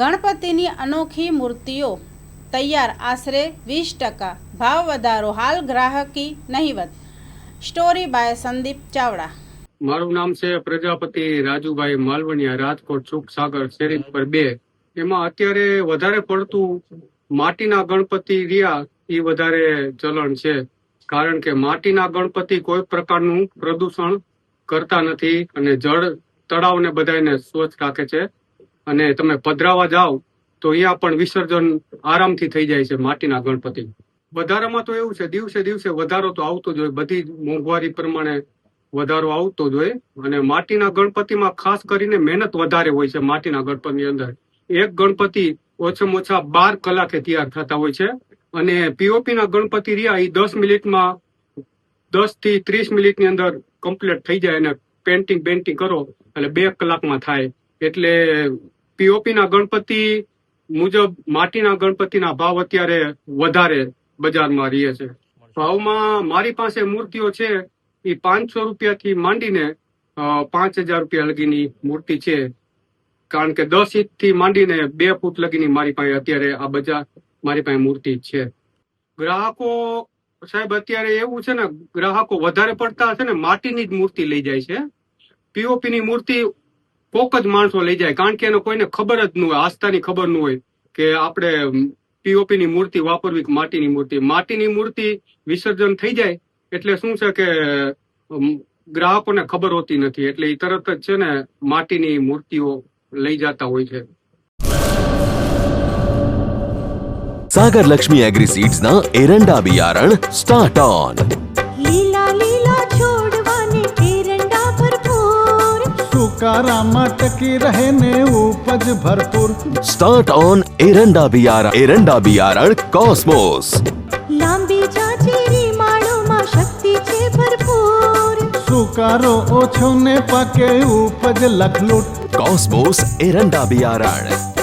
ગણપતિની અનોખી મૂર્તિઓ તૈયાર, આશરે વીસ ટકા. ભાવ વધારો હાલ ગ્રાહકી નહીવત સ્ટોરી બાય સંદીપ ચાવડા. મારું નામ છે પ્રજાપતિ રાજુભાઈ માલવણિયા, રાજકોટ સુખ સાગર શેરી નંબર બે. એમાં અત્યારે વધારે પડતું માટીના ગણપતિ રહ્યા એ વધારે ચલણ છે. કારણ કે માટીના ગણપતિ કોઈ પ્રકારનું પ્રદૂષણ કરતા નથી અને જળ તળાવને બધાને સ્વચ્છ રાખે છે. અને તમે પધરાવા જાઓ, તો અહીંયા પણ વિસર્જન આરામથી થઈ જાય છે માટીના ગણપતિ. વધારામાં તો એવું છે, દિવસે દિવસે વધારો તો આવતો જ હોય. બધી મોંઘવારી પ્રમાણે વધારો આવતો જ હોય. અને માટીના ગણપતિમાં ખાસ કરીને મહેનત વધારે હોય છે માટીના ગણપતિની અંદર. એક ગણપતિ ઓછામાં ઓછા બાર કલાકે તૈયાર થતા હોય છે. અને પીઓપીના ગણપતિ રહ્યા એ દસ મિનિટમાં દસથી ત્રીસ મિનિટની અંદર કમ્પ્લીટ થઈ જાય અને પેન્ટિંગ બેન્ટિંગ કરો, એટલે બે કલાકમાં થાય. એટલે પીઓપી ના ગણપતિ મુજબ માટીના ગણપતિના ભાવ અત્યારે વધારે બજારમાં રહે છે. ભાવમાં મારી પાસે મૂર્તિઓ છે, એ પાંચસો રૂપિયાથી માંડીને પાંચ હજાર રૂપિયા લગીની મૂર્તિ છે. કારણ કે દસ ઇંચથી માંડીને બે ફૂટ લગીની મારી પાસે અત્યારે આ બજાર મારી પાસે મૂર્તિ છે. ગ્રાહકો, સાહેબ, અત્યારે એવું છે ને, ગ્રાહકો વધારે પડતા છે ને માટીની જ મૂર્તિ લઈ જાય છે. પીઓપી ની મૂર્તિ કોક જ માણસો લઈ જાય. કારણ કે એને કોઈને ખબર જ ન હોય આસ્થાની ખબર ન હોય કે આપણે પીઓપી ની મૂર્તિ વાપરવી કે માટીની મૂર્તિ. માટીની મૂર્તિ વિસર્જન થઈ જાય એટલે શું છે કે ગ્રાહકોને ખબર હોતી નથી. એટલે એ તરત જ છે ને માટીની મૂર્તિઓ લઈ જતા હોય છે. સાગર લક્ષ્મી એગ્રીસીડ્સ ના એરંડા બિયારણ સ્ટાર્ટ ઓન. લીલા લીલા સુકારામાં ટકી રહે ને ઉપજ ભરપૂર સ્ટાર્ટ ઓન એરંડા બિયારણ એરંડા બિયારણ કોસ્મોસ લાંબી જાચેરી માળોમાં શક્તિ છે ભરપૂર સુકારો ઓછો ને પાકે ઉપજ લખલૂટ કોસ્મોસ એરંડા બિયારણ